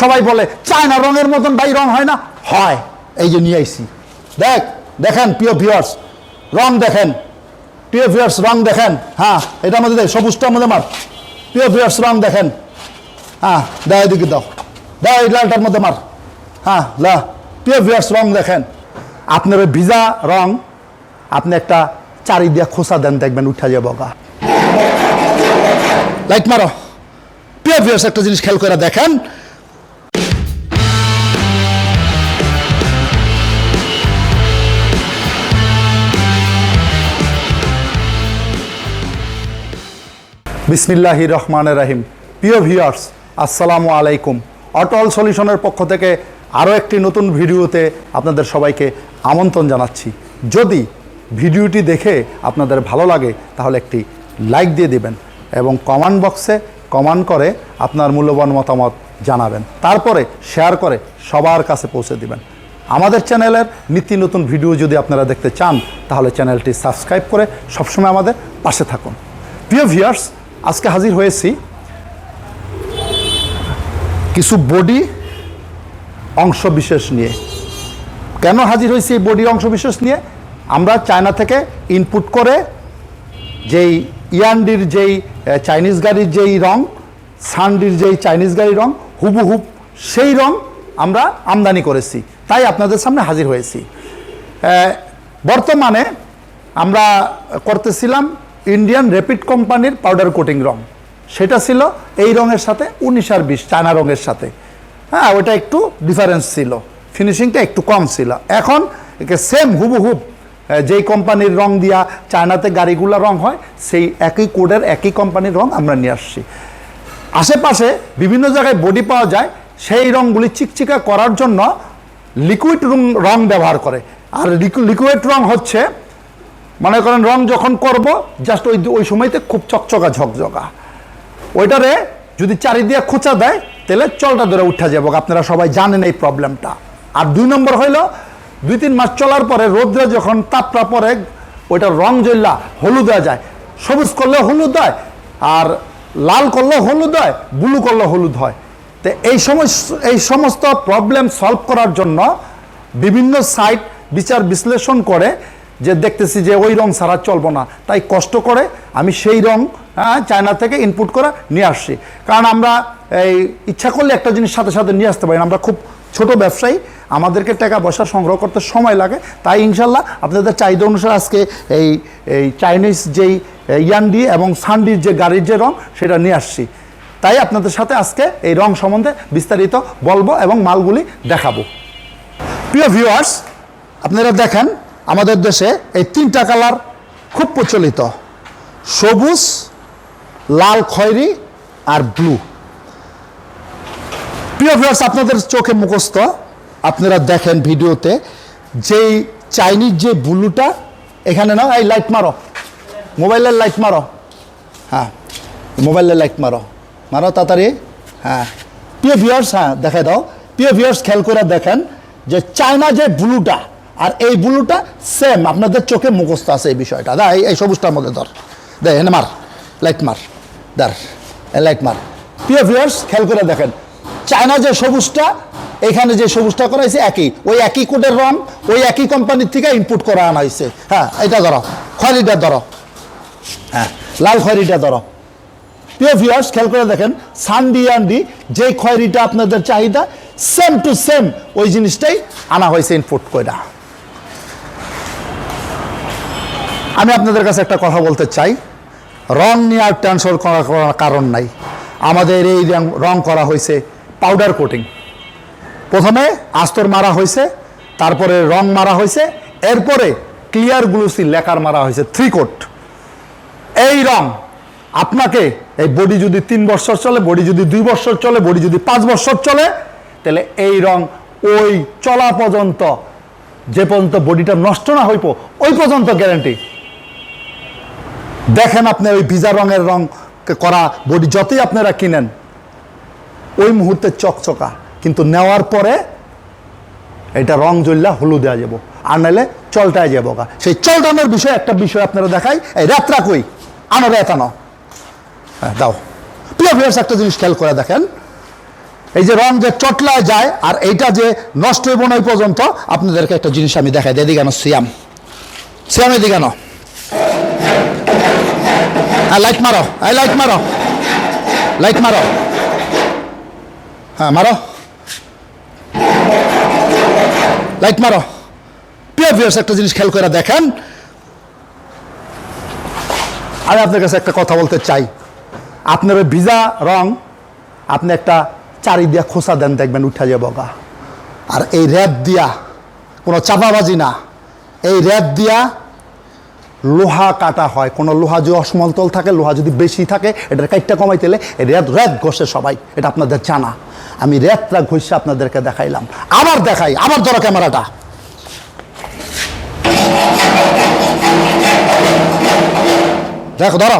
সবাই বলে, চায়না রঙের মতন ভাই, রং হয় না? হয়, এই যে নিয়ে আইছি। দেখ, দেখেন, প্রিয় ভিউয়ার্স রং দেখেন। প্রিয় ভিউয়ার্স রং দেখেন। হ্যাঁ এটা আমাদের দেখ সবুজটা আমাদের মার। প্রিয় ভিউয়ার্স রং দেখেন। হ্যাঁ দাও এদিকে দাও। দাও এই লালটার মধ্যে মার। হ্যাঁ লা, প্রিয় ভিউয়ার্স রং দেখেন। আপনার ওই ভিজা রং, আপনি একটা চারি দিয়া খোসা দেন, দেখবেন উঠা যাব গা লাইট মারো। প্রিয় ভিউয়ার্স একটা জিনিস খেয়াল করে দেখেন বিসমিল্লাহি রহমান রাহিম। প্রিয় ভিউয়ার্স, আসসালামু আলাইকুম। অটল সলিউশনের পক্ষ থেকে আরও একটি নতুন ভিডিওতে আপনাদের সবাইকে আমন্ত্রণ জানাচ্ছি। যদি ভিডিওটি দেখে আপনাদের ভালো লাগে, তাহলে একটি লাইক দিয়ে দিবেন এবং কমেন্ট বক্সে কমেন্ট করে আপনার মূল্যবান মতামত জানাবেন। তারপরে শেয়ার করে সবার কাছে পৌঁছে দিবেন। আমাদের চ্যানেলের নিত্য নতুন ভিডিও যদি আপনারা দেখতে চান, তাহলে চ্যানেলটি সাবস্ক্রাইব করে সবসময় আমাদের পাশে থাকুন। প্রিয় ভিউয়ার্স আজকে হাজির হয়েছি। কিছু বডি অংশ বিশেষ নিয়ে। কেন হাজির হয়েছি এই বডি অংশ বিশেষ নিয়ে? আমরা চায়না থেকে ইনপুট করে যেই ইয়ান্ডির যেই চাইনিজ গাড়ির যেই রং, সানডির যেই চাইনিজ গাড়ির রং হুবহুব সেই রং আমরা আমদানি করেছি। তাই আপনাদের সামনে হাজির হয়েছি। বর্তমানে আমরা করতেছিলাম ইন্ডিয়ান র্যাপিড কোম্পানির পাউডার কোটিং রং। সেটা ছিল এই রঙের সাথে, উনিশ আর বিশ, চায়না রঙের সাথে। হ্যাঁ ওটা একটু ডিফারেন্স ছিল। ফিনিশিংটা একটু কম ছিল। এখন একে সেম হুবহুব যেই কোম্পানির রং দিয়া চায়নাতে গাড়িগুলো রং হয়, সেই একই কোডের একই কোম্পানির রং আমরা নিয়ে আসছি। আশেপাশে বিভিন্ন জায়গায় বডি পাওয়া যায়, সেই রঙগুলি চিকচিকা করার জন্য লিকুইড রং ব্যবহার করে। আর লিকুইড রং হচ্ছে মনে করেন রং যখন করব জাস্ট ওই ওই সময়তে খুব চকচকা ঝকঝকা। ওইটারে যদি চারিদিকে খোঁচা দেয়, তাহলে চলটা ধরে উঠা যাব আপনারা সবাই জানেন এই প্রবলেমটা আর দুই নম্বর হইল, দুই তিন মাস চলার পরে রোদ্রে যখন তাপটা পরে ওইটা রং জ্বললা, হলুদ হয়ে যায়। সবুজ করলে হলুদ হয়, আর লাল করলে হলুদ হয়, ব্লু করলে হলুদ হয়। তো এই সমস্ত এই সমস্ত প্রবলেম সলভ করার জন্য বিভিন্ন সাইট বিচার বিশ্লেষণ করে যে দেখতেছি যে ওই রং ছাড়া চলবো না তাই কষ্ট করে আমি সেই রং হ্যাঁ, চায়না থেকে ইনপুট করে নিয়ে আসছি। কারণ আমরা এই ইচ্ছা করলে একটা জিনিস সাথে সাথে নিয়ে আসতে পারি। আমরা খুব ছোট ব্যবসায়ী আমাদেরকে টাকা পয়সা সংগ্রহ করতে সময় লাগে। তাই ইনশাল্লাহ আপনাদের চাহিদা অনুসারে আজকে এই এই চাইনিজ যেই ইয়ান্ডি এবং সানডির যে গাড়ির যে রং সেটা নিয়ে আসছি। তাই আপনাদের সাথে আজকে এই রং সম্বন্ধে বিস্তারিত বলব এবং মালগুলি দেখাবো। প্রিয় ভিউয়ার্স আপনারা দেখেন আমাদের দেশে এই তিনটা কালার খুব প্রচলিত। সবুজ, লাল খয়েরি আর ব্লু। প্রিয় ভিউয়ার্স আপনাদের চোখে মুখস্থ। আপনারা দেখেন ভিডিওতে যেই চাইনিজ যে ব্লুটা, এখানে না, এই লাইট মারো। মোবাইলের লাইট মারো। হ্যাঁ মোবাইলের লাইট মারো। মারো তাড়াতাড়ি। হ্যাঁ প্রিয় ভিউয়ার্স হ্যাঁ দেখাই দাও। প্রিয় ভিউয়ার্স খেয়াল করে দেখেন যে চায়না যে ব্লুটা আর এই ব্লুটা সেম আপনাদের চোখে মুখস্থ আছে এই বিষয়টা। দা এই- সবুজটার মধ্যে ধর। দে, এনে মার লাইট মার। দার লাইট মার। প্রিয় ভিউয়ার্স খেয়াল করে দেখেন, চায়না যে সবুজটা, এখানে যে সবুজটা করা হয়েছে একই। ওই একই কোডের রং ওই একই কোম্পানির থেকে ইনপুট করা আনা হয়েছে। হ্যাঁ এটা ধরো খয়রিটা ধরো। হ্যাঁ লাল খয়রিটা ধরো। প্রিয় ভিউয়ার্স খেয়াল করে দেখেন, সানডি অ্যান্ডি যে খয়েরিটা আপনাদের চাহিদা সেম টু সেম ওই জিনিসটাই আনা হয়েছে ইনপুট কইরা। আমি আপনাদের কাছে একটা কথা বলতে চাই। রং নিয়ে আর টেনশন করার কারণ নাই। আমাদের এই রং করা হয়েছে পাউডার কোটিং প্রথমে আস্তর মারা হয়েছে, তারপরে রং মারা হয়েছে, এরপরে ক্লিয়ার গ্লুসি লেকার মারা হয়েছে থ্রি কোট এই রং আপনাকে এই বডি যদি তিন বছর চলে বডি যদি দুই বছর চলে বডি যদি পাঁচ বছর চলে, তাহলে এই রং ওই চলা পর্যন্ত, যে পর্যন্ত বডিটা নষ্ট না হইব, ওই পর্যন্ত গ্যারান্টি দেখেন আপনি ওই ভিজা রঙের রং করা বডি যতই আপনারা কিনেন, ওই মুহূর্তে চকচকা। কিন্তু নেওয়ার পরে এটা রং জ্বললা হলুদ দেওয়া যাব, আর নাহলে চলটায় যাব গা। সেই চলটানোর বিষয়ে একটা বিষয় আপনারা দেখাই, এই রাত্রা কই? আনো রে এতানো হ্যাঁ দাও। প্রিয় ভিউয়ার্স, একটা জিনিস খেয়াল করে দেখেন, এই যে রং যে চটলায় যায়, আর এইটা যে নষ্ট হইব না পর্যন্ত, আপনাদেরকে একটা জিনিস আমি দেখাই আনো, সিয়াম। সিয়াম এদিকে আনো। হ্যাঁ লাইট মারো এই লাইট মারো। লাইট মারো। হ্যাঁ মারো। লাইট মারো। প্রিয় ভিউয়ার্স একটা জিনিস খেয়াল করে দেখেন। আমি আপনার কাছে একটা কথা বলতে চাই। আপনার ওই ভিজা রং, আপনি একটা চারি দিয়া খোসা দেন, দেখবেন উঠা যাব আর এই র্যাপ দিয়া, কোনো চাপাবাজি না। এই র্যাপ দিয়া লোহা কাটা হয়। কোনো লোহা যদি অসমতল থাকে, লোহা যদি বেশি থাকে, এটার কাইটটা কমাইতেলে এই র্যাত র্যাত ঘষে সবাই। এটা আপনাদের জানা। আমি র্যাতটা ঘষে আপনাদেরকে দেখাইলাম। আবার দেখাই, আবার ধরো ক্যামেরাটা। দেখো, ধরো।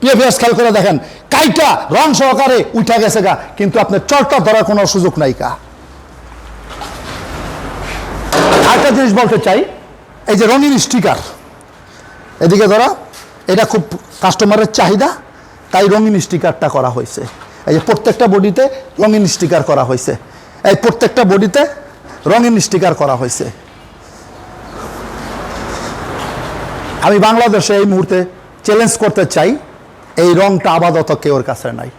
পিএফএস খেয়াল করে দেখেন। কাইটা রং সহকারে উঠা গেছে গা, কিন্তু আপনার চটটা ধরার কোনো সুযোগ নাই কা আরেকটা জিনিস বলতে চাই, এই যে রঙিন স্টিকার এদিকে ধরা, এটা খুব কাস্টমারের চাহিদা, তাই রঙিন স্টিকারটা করা হয়েছে। এই যে প্রত্যেকটা বডিতে রঙিন স্টিকার করা হয়েছে। এই প্রত্যেকটা বডিতে রঙিন স্টিকার করা হয়েছে। আমি বাংলাদেশে এই মুহূর্তে চ্যালেঞ্জ করতে চাই, এই রংটা আপাতত কেউর কাছে নাই।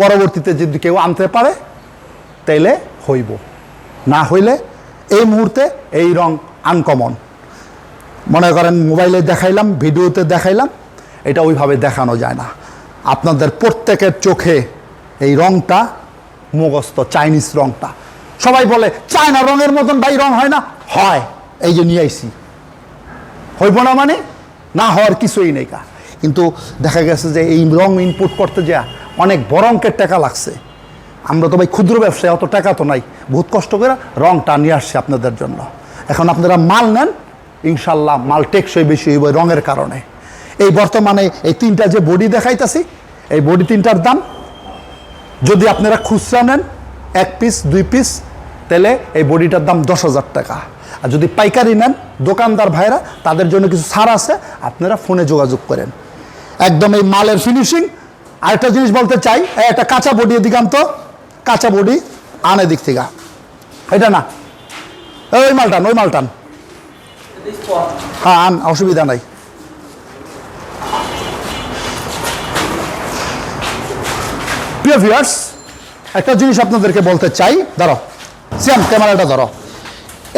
পরবর্তীতে যদি কেউ আনতে পারে, তাইলে হইব। না হইলে এই মুহূর্তে এই রং আনকমন মনে করেন মোবাইলে দেখাইলাম, ভিডিওতে দেখাইলাম, এটা ওইভাবে দেখানো যায় না। আপনাদের প্রত্যেকের চোখে এই রংটা মুগস্ত চাইনিজ রংটা। সবাই বলে, চায়না রঙের মতন ভাই রং হয় না? হয়, এই যে নিয়ে আইসি হইব না মানে? না হওয়ার কিছুই নেই কা। কিন্তু দেখা গেছে যে এই রং ইনপুট করতে যা, অনেক বড় অঙ্কের টাকা লাগছে। আমরা তো ভাই ক্ষুদ্র ব্যবসায় অত টাকা তো নাই। বহুত কষ্ট করে রংটা নিয়ে আসছে আপনাদের জন্য। এখন আপনারা মাল নেন ইনশাল্লাহ মাল টেকসই বেশি হইব রঙের কারণে। এই বর্তমানে এই তিনটা যে বডি দেখাইতাছি, এই বডি তিনটার দাম, যদি আপনারা খুচরা নেন, এক পিস, দুই পিস, তাহলে এই বডিটার দাম দশ হাজার টাকা। আর যদি পাইকারি নেন, দোকানদার ভাইরা, তাদের জন্য কিছু ছাড় আছে, আপনারা ফোনে যোগাযোগ করেন। একদম এই মালের ফিনিশিং আরেকটা জিনিস বলতে চাই একটা কাঁচা বডি এদিকে আনতো, কাঁচা বডি আনে দিক থেকে। এটা না ওই মালটান ওই মালটান। হ্যাঁ আন, অসুবিধা নাই। প্রিয় ভিউয়ার্স একটা জিনিস আপনাদেরকে বলতে চাই। ধরো সিয়াম ক্যামেরাটা ধরো।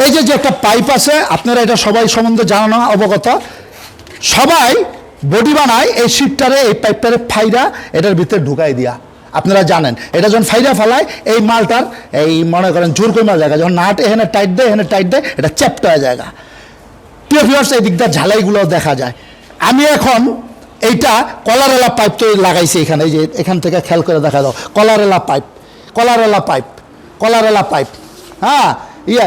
এই যে যে একটা পাইপ আছে, আপনারা এটা সবাই সম্বন্ধে জানানো অবগত। সবাই বডি বানায়, এই শিটটারে এই পাইপটারে ফাইরা এটার ভিতরে ঢুকাই দিয়া। আপনারা জানেন, এটা যখন ফাইরা ফেলায়, এই মালটার, এই মনে করেন জোর করে মাল জায়গা যখন নাট এখানে টাইট দেয়, এখানে টাইট দেয়, এটা চ্যাপ্ট জায়গা প্রিয় ভিউয়ার্স এই দিকটা ঝালাইগুলো দেখা যায়। আমি এখন এইটা কলারেলা পাইপ তো লাগাইছি এখানে, এই যে এখান থেকে খেয়াল করে দেখা দাও কলারেলা পাইপ কলারেলা পাইপ কলারেলা পাইপ হ্যাঁ ইয়ে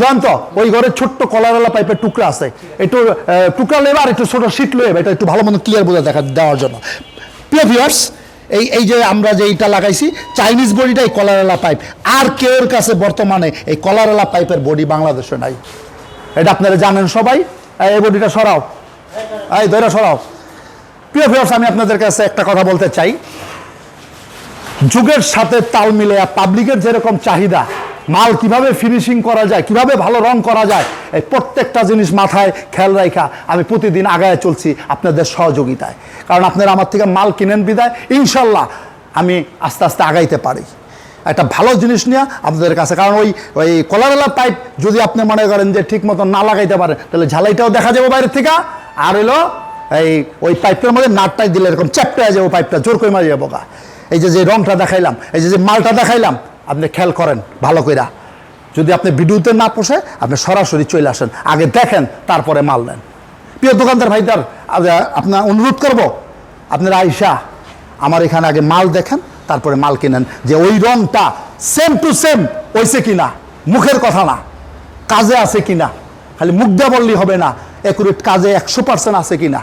জয়ন্ত, ওই ঘরে ছোট্ট কলারেলা পাইপের টুকরা আছে। একটু টুকরা লেবে আর একটু ছোট শীত লয়ে এটা একটু ভালো মতো ক্লিয়ার বোঝা দেখা, দেওয়ার জন্য। প্রিয় ভিউয়ার্স এই এই যে আমরা যে এইটা লাগাইছি চাইনিজ বডিটাই কলারেলা পাইপ আর কেউর কাছে বর্তমানে এই কলারেলা পাইপের বডি বাংলাদেশে নাই। এটা আপনারা জানেন সবাই। এই বডিটা সরাও। এই ধরে সরাও। প্রিয় ভিউয়ার্স আমি আপনাদের কাছে একটা কথা বলতে চাই। যুগের সাথে তাল মিলে পাবলিকের যেরকম চাহিদা, মাল কীভাবে ফিনিশিং করা যায়, কীভাবে ভালো রং করা যায়, এই প্রত্যেকটা জিনিস মাথায় খেয়াল রাখা আমি প্রতিদিন আগায় চলছি আপনাদের সহযোগিতায়। কারণ আপনারা আমার থেকে মাল কিনেন বিদায়। ইনশাল্লাহ আমি আস্তে আস্তে আগাইতে পারি। একটা ভালো জিনিস নিয়ে আপনাদের কাছে। কারণ ওই ওই কলারেলা পাইপ যদি আপনি মনে করেন যে ঠিক মতো না লাগাইতে পারেন তাহলে ঝালাইটাও দেখা যাবে বাইরের থেকে। আর হলো এই ওই পাইপের মধ্যে নাটটাই দিলে এরকম চ্যাপটা যাব পাইপটা জোর করে মারি যাব গা এই যে যে রংটা দেখাইলাম, এই যে যে মালটা দেখাইলাম, আপনি খেয়াল করেন ভালো কইরা। যদি আপনি ভিডিওতে না পোষে, আপনি সরাসরি চলে আসেন। আগে দেখেন, তারপরে মাল নেন। প্রিয় দোকানদার ভাইদার আপনার অনুরোধ করব, আপনারা আইসা আমার এখানে আগে মাল দেখেন তারপরে মাল কিনেন যে ওই রংটা সেম টু সেম হয়েছে কিনা? মুখের কথা না। কাজে আছে কিনা? খালি মুখ দেওয়া বললেই হবে না। একুরেট কাজে একশো পার্সেন্ট আছে কিনা?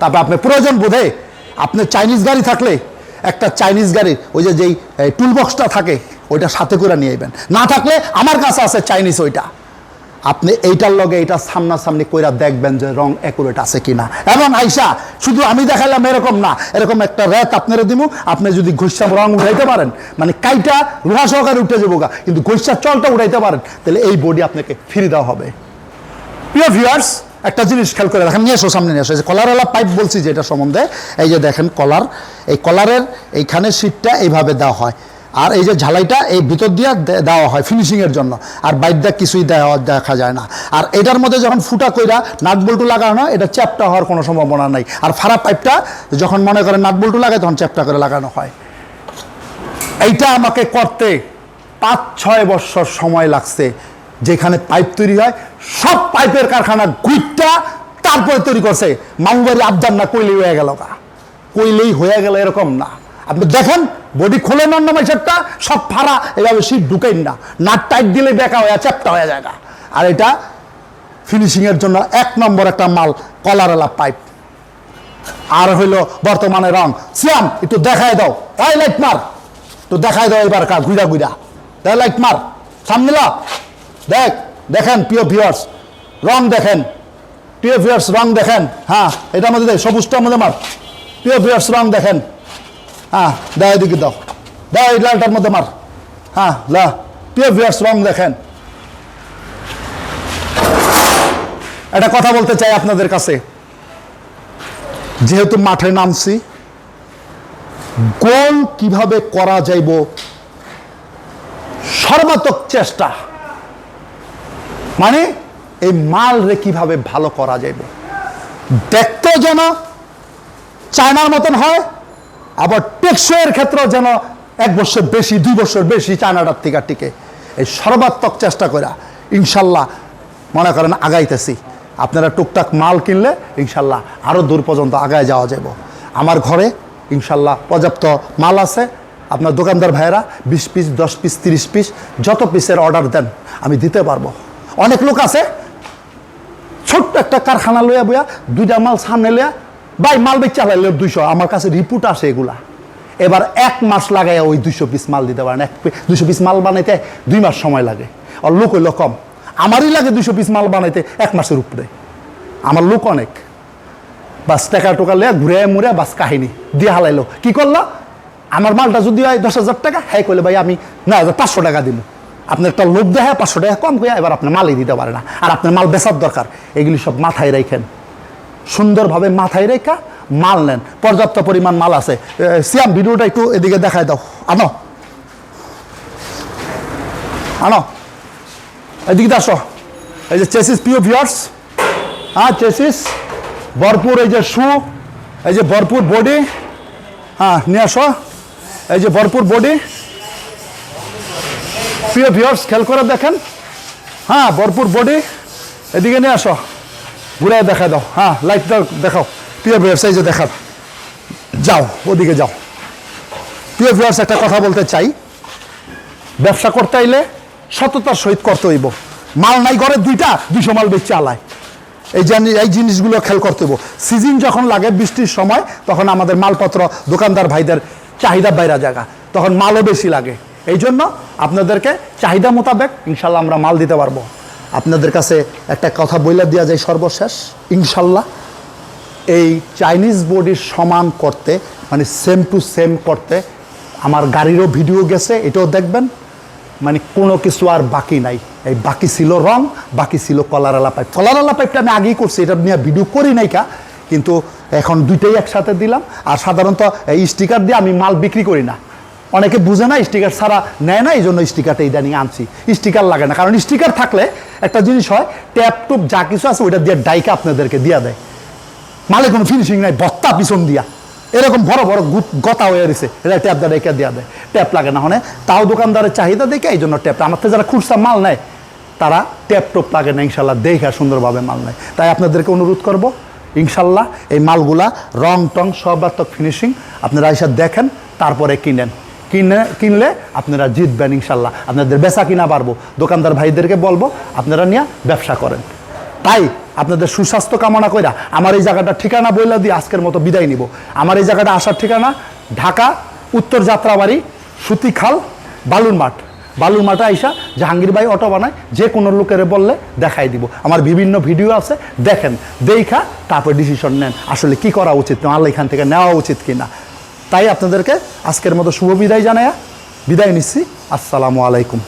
তারপর আপনি প্রয়োজন বোধে আপনার চাইনিজ গাড়ি থাকলে, একটা চাইনিজ গাড়ির ওই যে, যেই টুলবক্সটা থাকে, ওইটা সাথে করে নিয়ে যাবেন না থাকলে আমার কাছে আছে চাইনিজ ওইটা। আপনি এইটার লগে এইটা সামনাসামনি কইরা দেখবেন যে রং অ্যাকুরেট আছে কিনা। এবং আইসা, শুধু আমি দেখাইলাম এরকম না, এরকম একটা রেত আপনারা দিব আপনি যদি ঘষা রং উঠাইতে পারেন মানে কাইটা লোহা সহকারে উঠে যাব গা, কিন্তু ঘষার চলটা উঠাইতে পারেন, তাহলে এই বডি আপনাকে ফিরে দেওয়া হবে। প্রিয় ভিউয়ার্স একটা জিনিস খেয়াল করে দেখেন নিয়ে এসো, সামনে নিয়ে এসো যে কলারওয়ালা পাইপ বলছি যে এটা সম্বন্ধে, এই যে দেখেন কলার এই কলারের এইখানে সিটটা এইভাবে দেওয়া হয়। আর এই যে ঝালাইটা এই ভিতর দিয়ে দেওয়া হয় ফিনিশিংয়ের জন্য। আর বাইর দিয়ে কিছুই দেওয়া দেখা যায় না। আর এটার মধ্যে যখন ফুটা কইরা নাট বল্টু লাগানো হয়, এটা চ্যাপটা হওয়ার কোনো সম্ভাবনা নাই। আর ফারা পাইপটা যখন মনে করেন নাট বল্টু লাগায়, তখন চ্যাপটা করে লাগানো হয়। এইটা আমাকে করতে পাঁচ ছয় বছর সময় লাগছে। যেখানে পাইপ তৈরি হয়, সব পাইপের কারখানা গুইটটা তারপরে তৈরি করছে। মামুবাড়ি আবদার না কইলেই হয়ে গেল কইলেই হয়ে গেল এরকম না। দেখেন, বডি খোলে না মাইসারটা সব ফাড়া, এভাবে সিট ঢুকেন না। নাট টাইট দিলে বেকা হয়ে, চ্যাপটা হয়ে যায় না। আর এটা ফিনিশিংয়ের জন্য এক নম্বর একটা মাল কলারওয়ালা পাইপ আর হইল বর্তমানে রং। সিয়াম, একটু দেখায় দাও। ওই লাইট মার। একটু দেখায় দাও এবার কা গুইরা গুইরা দেখ লাইট মার। সামনে দেখ, দেখেন প্রিয় ভিউয়ার্স রং দেখেন। প্রিয় ভিউয়ার্স রং দেখেন। হ্যাঁ এটার মধ্যে দেখ সবুজটার মধ্যে মার। প্রিয় ভিউয়ার্স রং দেখেন। হ্যাঁ দাও এদিকে দাও। দাও এই লালটার মধ্যে মার। হ্যাঁ লা প্রিয় রং দেখেন। একটা কথা বলতে চাই আপনাদের কাছে। যেহেতু মাঠে নামছি, গোল কীভাবে করা যাইব, সর্বাত্মক চেষ্টা। মানে এই মাল রে কীভাবে ভালো করা যাইব। দেখতেও যেন চায়নার মতন হয় আবার টেকসইয়ের ক্ষেত্রেও যেন এক বছর বেশি, দুই বছর বেশি চায়নাটার থেকে টিকে। এই সর্বাত্মক চেষ্টা করা ইনশাল্লাহ, মনে করেন আগাইতেছি। আপনারা টুকটাক মাল কিনলে ইনশাল্লাহ আরও দূর পর্যন্ত আগায় যাওয়া যাব আমার ঘরে ইনশাল্লাহ পর্যাপ্ত মাল আছে। আপনার দোকানদার ভাইয়েরা বিশ পিস, দশ পিস, তিরিশ পিস, যত পিসের অর্ডার দেন, আমি দিতে পারব। অনেক লোক আছে, ছোট্ট একটা কারখানা লইয়া বইয়া দুইটা মাল সামনে লইয়া ভাই, মাল বেচ চালাইলে দুইশো, আমার কাছে রিপোর্ট আসে এগুলা। এবার এক মাস লাগাইয়া ওই দুইশো পিস মাল দিতে পারেন। এক দুইশো পিস মাল বানাইতে দুই মাস সময় লাগে। আর লোক হইল কম। আমারই লাগে দুইশো পিস মাল বানাইতে এক মাসের উপরে। আমার লোক অনেক। বাস টাকা টোকা লইয়া ঘুরে মুড়ে বাস কাহিনী দিয়ে হালাইলো। কি করল? আমার মালটা যদি হয় দশ হাজার টাকা হ্যাঁ কইলে, ভাই, আমি না হাজার, পাঁচশো টাকা দিব আপনার একটা লোক দেখে পাঁচশো টাকা কম করে এবার আপনার মালই দিতে পারে না। আর আপনার মাল বেচার দরকার। এগুলি সব মাথায় রাখেন সুন্দরভাবে মাথায় রেখা মাল নেন। পর্যাপ্ত পরিমাণ মাল আছে। সিয়াম, ভিডিওটা একটু এদিকে দেখায় দাও। আনো। আনো। এদিকে আসো। এই যে চেসিস পিও ভিউয়ার্স হ্যাঁ চেসিস। ভরপুর এই যে শু, এই যে ভরপুর বডি। হ্যাঁ নিয়ে আসো। এই যে ভরপুর বডি। প্রিয় ভিউয়ার্স খেয়াল করে দেখেন। হ্যাঁ ভরপুর বডি। এদিকে নিয়ে আসো। ঘুরে দেখা দাও। হ্যাঁ লাইটটা দেখাও। প্রিয় ভিউয়ার্স এই যে দেখা যাও, ওদিকে যাও। প্রিয় ভিউয়ার্স একটা কথা বলতে চাই। ব্যবসা করতে আইলে সততার সহিত করতে হইব। মাল নাই করে দুইটা, দুইশো মাল বেচে আলায়। এই এই জিনিসগুলো খেয়াল করতে হইব। সিজন যখন লাগে বৃষ্টির সময়, তখন আমাদের মালপত্র দোকানদার ভাইদের চাহিদা বাইরা জায়গা। তখন মালও বেশি লাগে। এই জন্য আপনাদেরকে চাহিদা মোতাবেক ইনশাল্লাহ আমরা মাল দিতে পারব। আপনাদের কাছে একটা কথা বইলা দেওয়া যায় সর্বশেষ, ইনশাল্লাহ। এই চাইনিজ বডির সমান করতে মানে সেম টু সেম করতে আমার গাড়িরও ভিডিও গেছে, এটাও দেখবেন। মানে কোনো কিছু আর বাকি নাই। এই বাকি ছিল রং, বাকি ছিল কলারালা পাইপ। কলারালা পাইপটা আমি আগেই করছি, এটা নিয়ে ভিডিও করি নাই কা, কিন্তু এখন দুইটাই একসাথে দিলাম। আর সাধারণত এই স্টিকার দিয়ে আমি মাল বিক্রি করি না। অনেকে বুঝে না, স্টিকার ছাড়া নেয় না এই জন্য স্টিকারটা ইদানিং আনছি। স্টিকার লাগে না, কারণ স্টিকার থাকলে একটা জিনিস হয়, ট্যাপ টুপ যা কিছু আছে ওইটা দিয়ে ডাইকা আপনাদেরকে দিয়া দেয়। মালে কোনো ফিনিশিং নাই, বত্তা পিছন দিয়া। এরকম বড় বড় গুত- হয়ে রয়েছে এটা ট্যাপ দা রেখে দেওয়া দেয়। ট্যাপ লাগে না হনে তাও দোকানদারের চাহিদা দেখে এই জন্য ট্যাপটা আমার থেকে যারা খুচরা মাল নেয়, তারা ট্যাপ টপ লাগে না, ইনশাল্লাহ দেখে সুন্দরভাবে মাল নেয়। তাই আপনাদেরকে অনুরোধ করব, ইনশাল্লাহ এই মালগুলা রং টং সর্বাত্মক ফিনিশিং আপনারা এসে দেখেন, তারপরে কিনেন। কিনে, কিনলে আপনারা জিতবেন ইনশাল্লাহ। আপনাদের বেচা কিনা পারব দোকানদার ভাইদেরকে বলব, আপনারা নিয়ে ব্যবসা করেন। তাই আপনাদের সুস্বাস্থ্য কামনা কইরা আমার এই জায়গাটা ঠিকানা বইলা দিয়ে আজকের মতো বিদায় নিব। আমার এই জায়গাটা আসার ঠিকানা ঢাকা, উত্তর যাত্রাবাড়ি, সুতিখাল বালুর মাঠ বালুর মাঠে আইসা জাহাঙ্গীর ভাই অটো বানায়, যে কোনো লোকের বললে দেখাই দিব। আমার বিভিন্ন ভিডিও আছে, দেখেন, দেখা, তারপর ডিসিশন নেন। আসলে কি করা উচিত আমার এখান থেকে নেওয়া উচিত কিনা। তাই আপনাদেরকে আজকের মতো শুভ বিদায় জানায় বিদায় নিচ্ছি। আসসালামু আলাইকুম।